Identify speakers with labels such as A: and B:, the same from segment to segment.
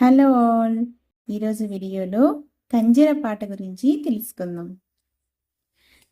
A: Hello all. ఈరోజు వీడియోలో కంజర పాట గురించి తెలుసుకుందాం.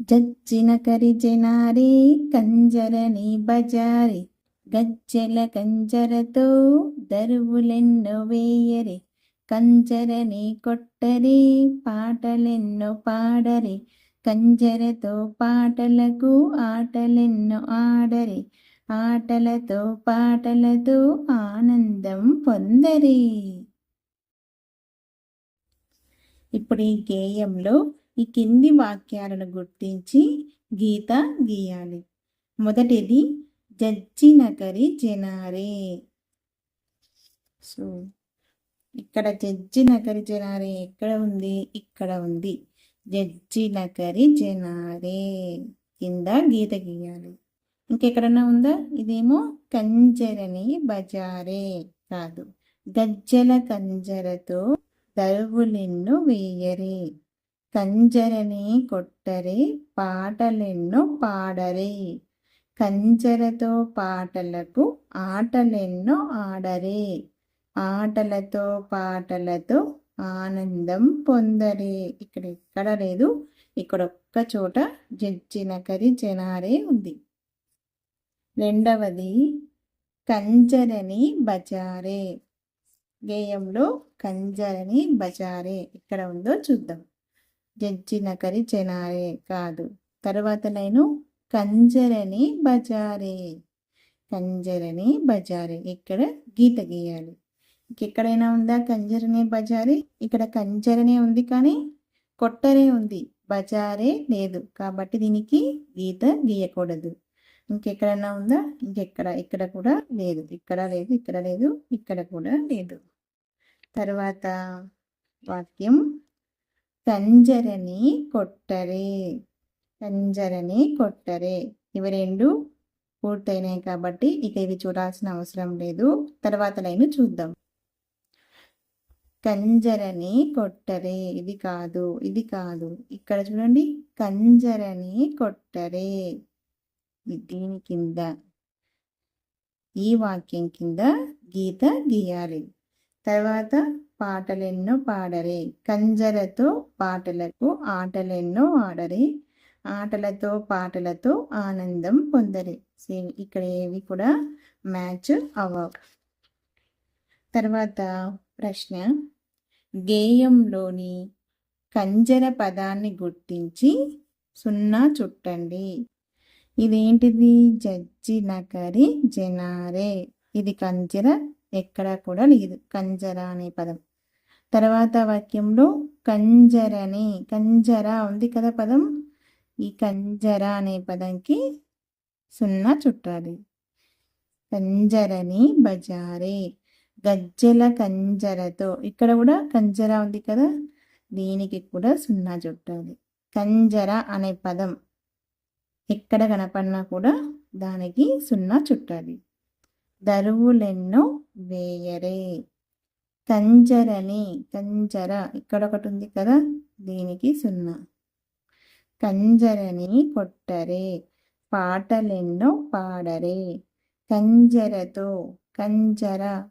A: జజ్జిన కరి జనారే కంజరని బజారి గజ్జల కంజరతో దరువులెన్నో వేయరే కంజరని కొట్టరే పాటలెన్నో పాడరే కంజరతో పాటలకు ఆటలెన్నో ఆడరే ఆటలతో పాటలతో ఆనందం పొందరే. ఇప్పుడు ఈ గేయంలో ఈ కింది వాక్యాలను గుర్తించి గీత గీయాలి. మొదటిది జడ్జి నగరి జనారే. సో ఇక్కడ జడ్జి నగరి జనారే ఎక్కడ ఉంది? ఇక్కడ ఉంది. జడ్జి నగరి జనారే. కింద గీత గీయాలి. ఇంకెక్కడన్నా ఉందా? ఇదేమో కంజరని బజారే కాదు. గజ్జల కంజరతో కరువులెన్ను వేయరే. కంజరని కొట్టరే పాటలెన్ను పాడరే. కంజరతో పాటలకు ఆటలెన్నో ఆడరే. ఆటలతో పాటలతో ఆనందం పొందరే. ఇక్కడ ఎక్కడ లేదు ఇక్కడ ఒక్క చోట జడ్జిన కరి జనారే ఉంది. రెండవది కంజరని బజారే. గేయంలో కంజరని బజారే. ఎక్కడ ఉందో చూద్దాం. జడ్జి నకరి చెనారే కాదు. తర్వాత నేను కంజరని బజారే. కంజరని బజారే. ఇక్కడ గీత గీయాలి. ఇంకెక్కడైనా ఉందా కంజరనే బజారే? ఇక్కడ కంజరనే ఉంది కానీ కొట్టరే ఉంది. బజారే లేదు. కాబట్టి దీనికి గీత గీయకూడదు. ఇంకెక్కడైనా ఉందా? ఇంకెక్కడ? ఇక్కడ కూడా లేదు. ఇక్కడ లేదు. ఇక్కడ లేదు. ఇక్కడ కూడా లేదు. తర్వాత వాక్యం కంజరని కొట్టరే కంజరని కొట్టరే. ఇవి రెండు పూర్తయినాయి కాబట్టి ఇక ఇవి చూడాల్సిన అవసరం లేదు. తర్వాత లైన్ చూద్దాం. కంజరని కొట్టరే. ఇది కాదు ఇది కాదు. ఇక్కడ చూడండి. కంజరని కొట్టరే. దీని కింద. ఈ వాక్యం కింద గీత గీయాలి. తర్వాత పాటలెన్నో పాడరే. కంజరతో పాటలకు ఆటలెన్నో ఆడరే. ఆటలతో పాటలతో ఆనందం పొందరే. సేమ్ ఇక్కడ ఏవి కూడా మ్యాచ్ అవ్వవు. తర్వాత ప్రశ్న. గేయంలోని కంజర పదాన్ని గుర్తించి సున్నా చుట్టండి. ఇదేంటిది? జడ్జి నకరి జనారే. ఇది కంజర ఎక్కడ కూడా లేదు. కంజర అనే పదం. తర్వాత వాక్యంలో కంజరని కంజర ఉంది కదా పదం? ఈ కంజర అనే పదంకి సున్నా చుట్టాలి. కంజరని బజారే గజ్జల కంజరతో. ఇక్కడ కూడా కంజర ఉంది కదా? దీనికి కూడా సున్నా చుట్టాలి. కంజర అనే పదం ఎక్కడ కనపడినా కూడా దానికి సున్నా చుట్టాలి. దరువులెన్నో వేయరే. కంజరని కంజర ఇక్కడ ఒకటి ఉంది కదా దీనికి సున్నా. కంజరని కొట్టరే పాటలెన్నో పాడరే. కంజరతో కంజర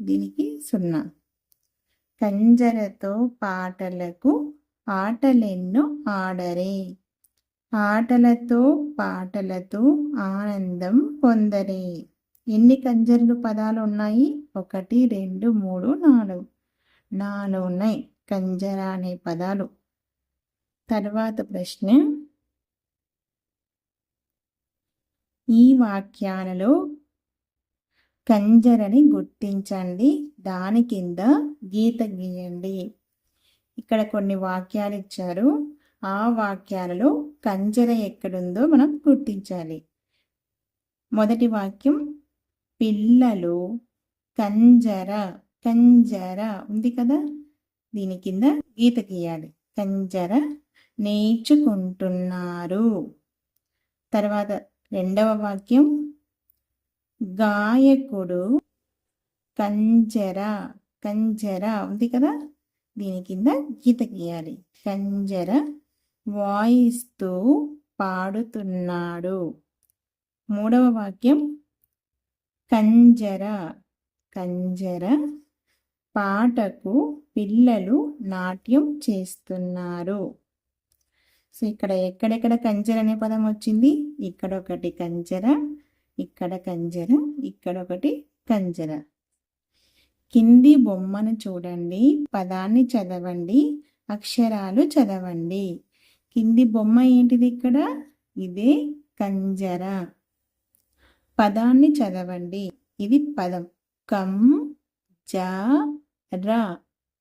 A: దీనికి సున్నా. కంజరతో పాటలకు ఆటలెన్నో ఆడరే. ఆటలతో పాటలతో ఆనందం పొందరే. ఎన్ని కంజర్లు పదాలు ఉన్నాయి? ఒకటి రెండు మూడు నాలుగు. నాలుగు ఉన్నాయి. కంజర అనే పదాలు. తర్వాత ప్రశ్న. ఈ వాక్యాలలో కంజరని గుర్తించండి. దాని కింద గీత గీయండి. ఇక్కడ కొన్ని వాక్యాలు ఇచ్చారు. ఆ వాక్యాలలో కంజర ఎక్కడుందో మనం గుర్తించాలి. మొదటి వాక్యం. పిల్లలు కంజర కంజర ఉంది కదా? దీని కింద గీత గీయాలి. కంజర నేర్చుకుంటున్నారు. తర్వాత రెండవ వాక్యం. గాయకుడు కంజర కంజర ఉంది కదా? దీని కింద గీత గీయాలి. కంజర వాయిస్తూ పాడుతున్నాడు. మూడవ వాక్యం. కంజర కంజర పాటకు పిల్లలు నాట్యం చేస్తున్నారు. సో ఇక్కడ ఎక్కడెక్కడ కంజర అనే పదం వచ్చింది? ఇక్కడ ఒకటి కంజర ఇక్కడ కంజర ఇక్కడ ఒకటి కంజర. కింది బొమ్మను చూడండి. పదాన్ని చదవండి. అక్షరాలు చదవండి. కింది బొమ్మ ఏంటిది ఇక్కడ? ఇదే కంజర. పదాన్ని చదవండి. ఇది పదం. కం జ ర.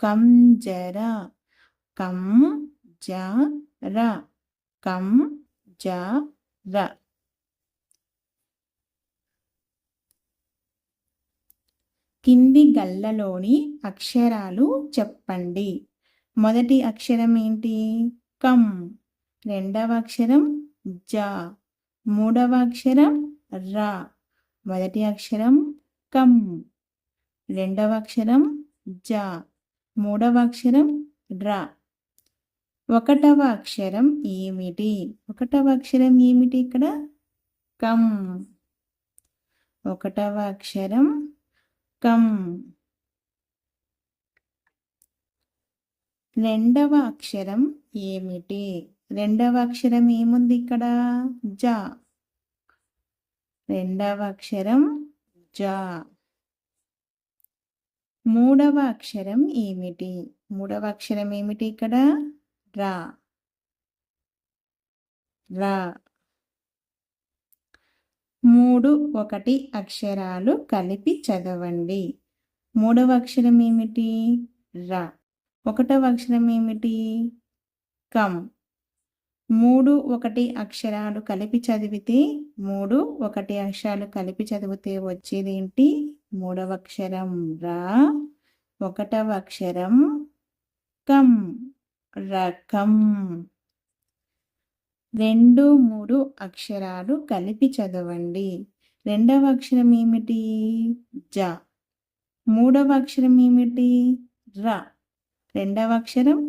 A: కం జర కం జ ర. కం జ ర. కింది గల్లలోని అక్షరాలు చెప్పండి. మొదటి అక్షరం ఏంటి? కం. రెండవ అక్షరం జ. మూడవ అక్షరం రా. మొదటి అక్షరం కం. రెండవ అక్షరం జ. మూడవ అక్షరం రా. ఒకటవ అక్షరం ఏమిటి? ఒకటవ అక్షరం ఏమిటి ఇక్కడ? కం. ఒకటవ అక్షరం కం. రెండవ అక్షరం ఏమిటి? రెండవ అక్షరం ఏముంది ఇక్కడ? జ. రెండవ అక్షరం జ. మూడవ అక్షరం ఏమిటి? మూడవ అక్షరం ఏమిటి ఇక్కడ? రా. రా. మూడు ఒకటి అక్షరాలు కలిపి చదవండి. మూడవ అక్షరం ఏమిటి? రా. ఒకటవ అక్షరం ఏమిటి? కం. మూడు ఒకటి అక్షరాలు కలిపి చదివితే మూడు ఒకటి అక్షరాలు కలిపి చదివితే వచ్చేది ఏంటి? మూడవ అక్షరం రా ఒకటవ అక్షరం కం రకం. రెండు మూడు అక్షరాలు కలిపి చదవండి. రెండవ అక్షరం ఏమిటి? జ. మూడవ అక్షరం ఏమిటి? ర. రెండవ అక్షరం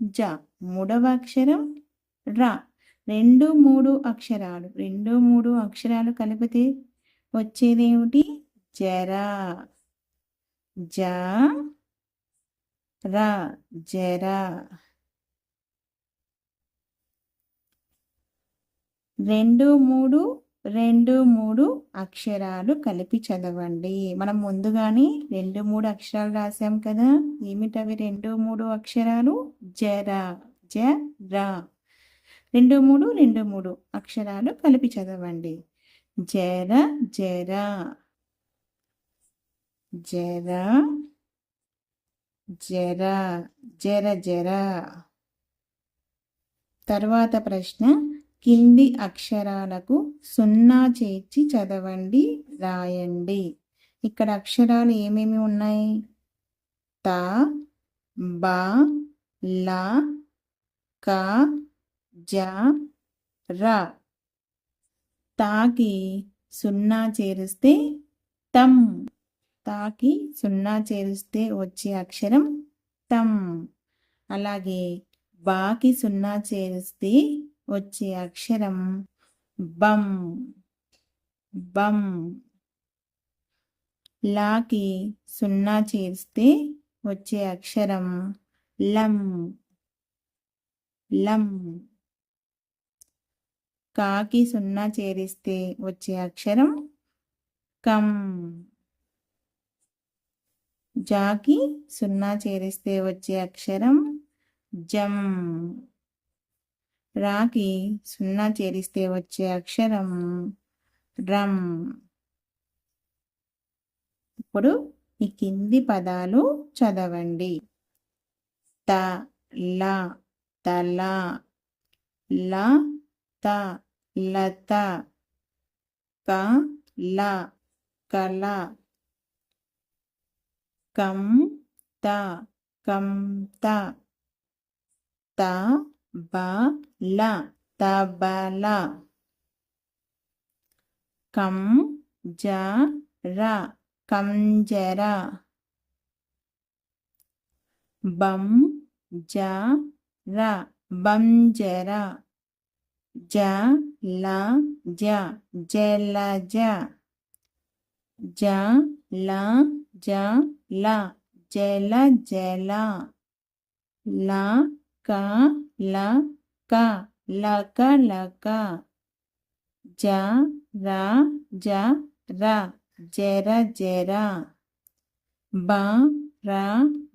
A: జ. మూడవ అక్షరం రా. రెండు మూడు అక్షరాలు. రెండు మూడు అక్షరాలు కలిపితే వచ్చేదేమిటి? జరా. జ. రా. జరా. రెండు మూడు రెండు మూడు అక్షరాలు కలిపి చదవండి. మనం ముందుగానే రెండు మూడు అక్షరాలు రాసాం కదా. ఏమిటవి రెండు మూడు అక్షరాలు? జరా. జ రా. రెండు మూడు రెండు మూడు అక్షరాలు కలిపి చదవండి. జర జర. జర జర జర జర. తర్వాత ప్రశ్న కింది అక్షరాలకు సున్నా చేర్చి చదవండి రాయండి. ఇక్కడ అక్షరాలు ఏమేమి ఉన్నాయి? త బ ల క జ ర. తాకి సున్నా చేరిస్తే తమ్ తాకి సున్నా చేరిస్తే వచ్చే అక్షరం తమ్ అలాగే బాకి సున్నా చేరిస్తే వచ్చే అక్షరం బం. బం. లాకి సున్నా చేరిస్తే వచ్చే అక్షరం లం. లం. కాకి సున్నా చేరిస్తే వచ్చే అక్షరం కం. జాకి సున్నా చేరిస్తే వచ్చే అక్షరం జం. రాకి సున్నా చేరిస్తే వచ్చే అక్షరం రం. ఇప్పుడు ఈ కింది పదాలు చదవండి. త ల తల ల త లత క ల కల కం త కం త. త బ ల తబల కం జ ర కంజర బం జ ర బంజర జ ల జ జలజ జ ల జ ల జల జల ల క ల క లక లక జ ర జ ర జర జర బ ర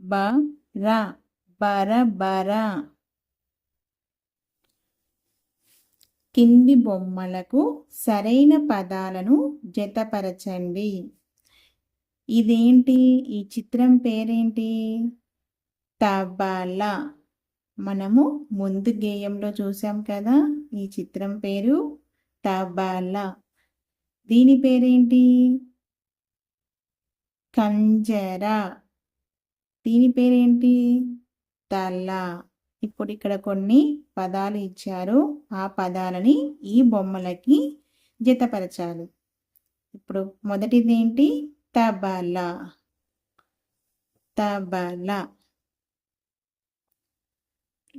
A: బ ర బర బర కింది బొమ్మలకు సరైన పదాలను జతపరచండి. ఇదేంటి? ఈ చిత్రం పేరేంటి? తబల. మనము ముందు గేయంలో చూసాం కదా ఈ చిత్రం పేరు తబల. దీని పేరేంటి? కంజరా. దీని పేరేంటి? తల. ఇప్పుడు ఇక్కడ కొన్ని పదాలు ఇచ్చారు. ఆ పదాలని ఈ బొమ్మలకి జతపరచాలి. ఇప్పుడు మొదటిది ఏంటి? తబల. తబల.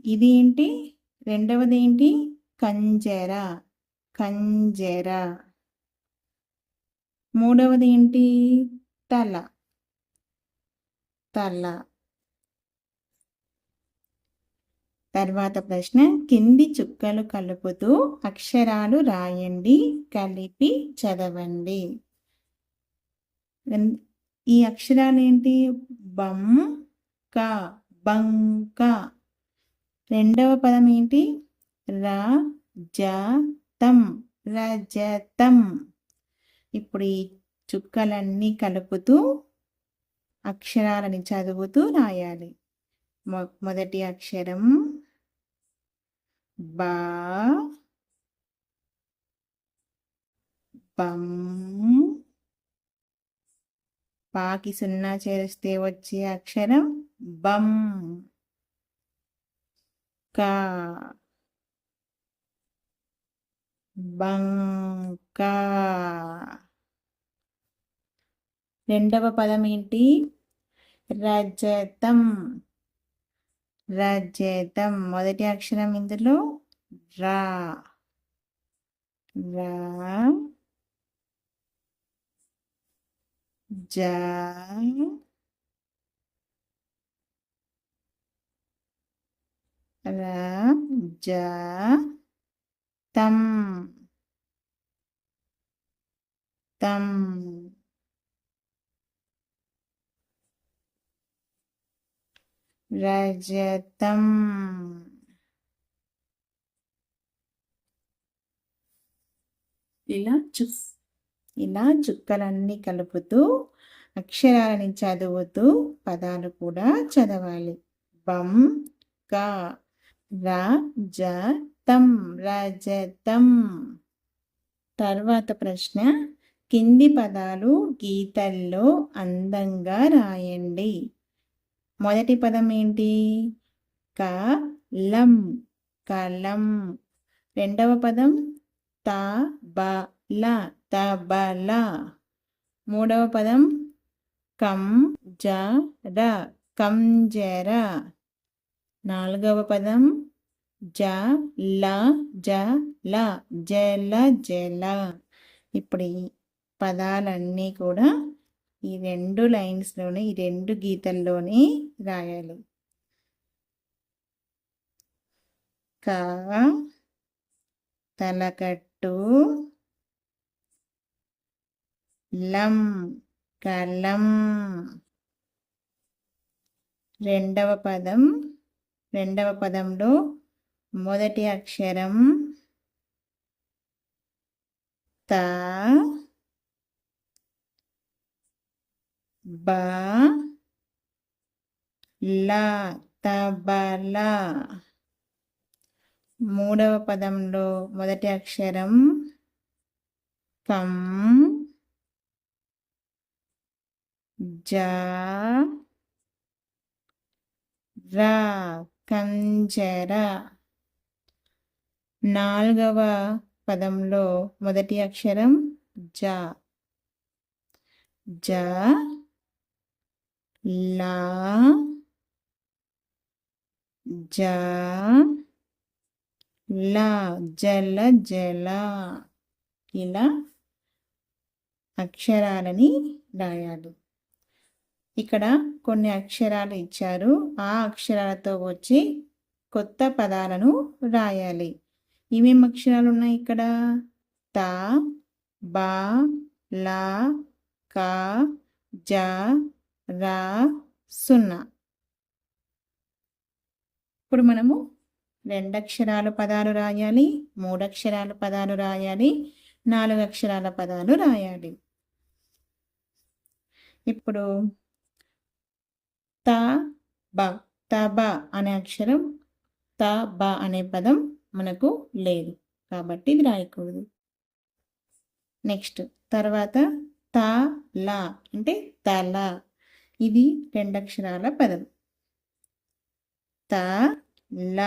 A: ఇది ఏంటి? రెండవది ఏంటి? కంజర. కంజర. మూడవది ఏంటి? తల. తల. తర్వాత ప్రశ్న కింది చుక్కలు కలుపుతూ అక్షరాలు రాయండి కలిపి చదవండి. ఈ అక్షరాలు ఏంటి బం క. బంక రెండవ పదం ఏంటి? ర జ తం రజతం ఇప్పుడు ఈ చుక్కలన్నీ కలుపుతూ అక్షరాలని చదువుతూ రాయాలి. మొదటి అక్షరం బా బం పాకి సున్నా చేస్తే వచ్చే అక్షరం బం. కా బంకా. రెండవ పదం ఏంటి? రజతం. రజతం మొదటి అక్షరం ఇందులో రా. రా జ ర జ తం. తం. రజతం. ఇలా చు ఇలా చుక్కలన్నీ కలుపుతూ అక్షరాలని చదువుతూ పదాలు కూడా చదవాలి. బం క రజతం రజతం. తర్వాత ప్రశ్న కింది పదాలు గీతల్లో అందంగా రాయండి. మొదటి పదం ఏంటి? కలం కలం. రెండవ పదం తబల తబల. మూడవ పదం కం జ జర నాలుగవ పదం జ ల జ ల జల జల. ఇప్పుడు పదాలన్నీ కూడా ఈ రెండు లైన్స్లోనే ఈ రెండు గీతల్లోనే రాయాలి. క తలకట్టు లం కలం. రెండవ పదం రెండవ పదంలో మొదటి అక్షరం త బ ల తబల మూడవ పదంలో మొదటి అక్షరం కం జ రా కంజర. నాలుగవ పదంలో మొదటి అక్షరం జ. జ లా జ లా జల జల. ఇలా అక్షరాలని రాయాలి. ఇక్కడ కొన్ని అక్షరాలు ఇచ్చారు. ఆ అక్షరాలతో వచ్చి కొత్త పదాలను రాయాలి. ఏమేమి అక్షరాలు ఉన్నాయి ఇక్కడ? త బా లా కా జ రా సున్నా. ఇప్పుడు మనము రెండు పదాలు రాయాలి మూడు పదాలు రాయాలి నాలుగు అక్షరాల పదాలు రాయాలి. ఇప్పుడు త బ త బ అనే అక్షరం త బ అనే పదం మనకు లేదు కాబట్టి ఇది రాయకూడదు. నెక్స్ట్ తర్వాత త లా అంటే తల. ఇది రెండు అక్షరాల పదం. త ల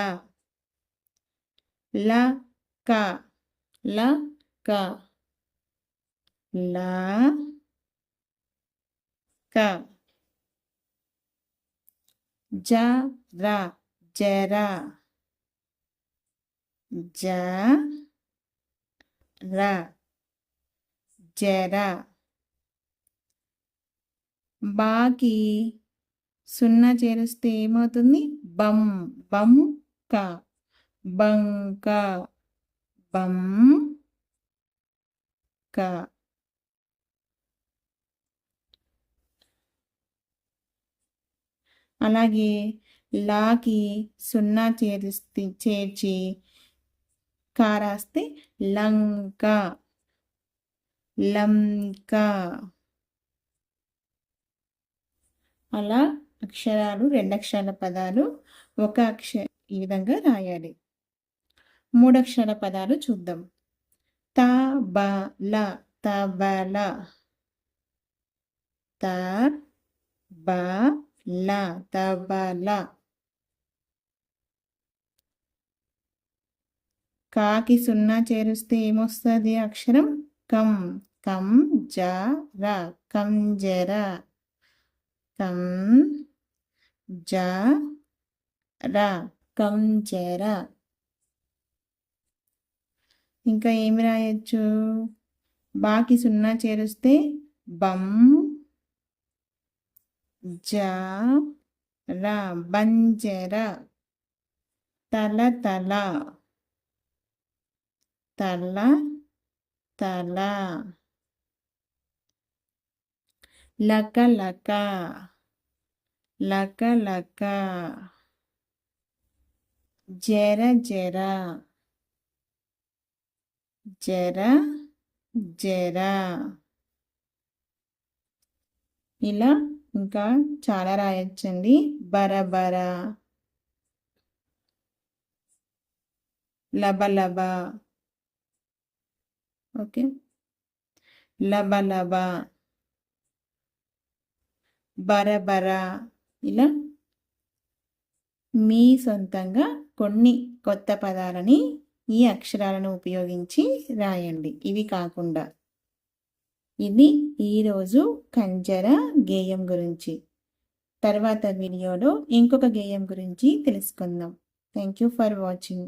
A: ల క ల క ల క. జ ర జర జ ర జరా బాకి సున్నా చేరిస్తే ఏమవుతుంది? బం బం క. బంక బం క. అలాగే లాకి సున్నా చేరిస్తే చేర్చి కారాస్తే లంక లంక అలా అక్షరాలు రెండక్షరాల పదాలు ఒక అక్ష ఈ విధంగా రాయాలి. మూడక్షరాల పదాలు చూద్దాం. త బ ల తబల త బ ల తబల కాకి సున్నా చేరుస్తే ఏమొస్తుంది అక్షరం? కం కం జ ర కంజర కం జ ర కంజర ఇంకా ఏమి రాయొచ్చు? బాకి సున్నా చేరుస్తే బం జ ర బంజర తల తల. తల తల. లక లక లక లక జర జర జర జర ఇలా ఇంకా చాలా రాయొచ్చండి. బరబర లబ లబ. ఓకే. లబ లబ. బరబర ఇలా మీ సొంతంగా కొన్ని కొత్త పదాలని ఈ అక్షరాలను ఉపయోగించి రాయండి. ఇవి కాకుండా ఇది ఈరోజు కంజర గేయం గురించి. తర్వాత వీడియోలో ఇంకొక గేయం గురించి తెలుసుకుందాం. Thank you for watching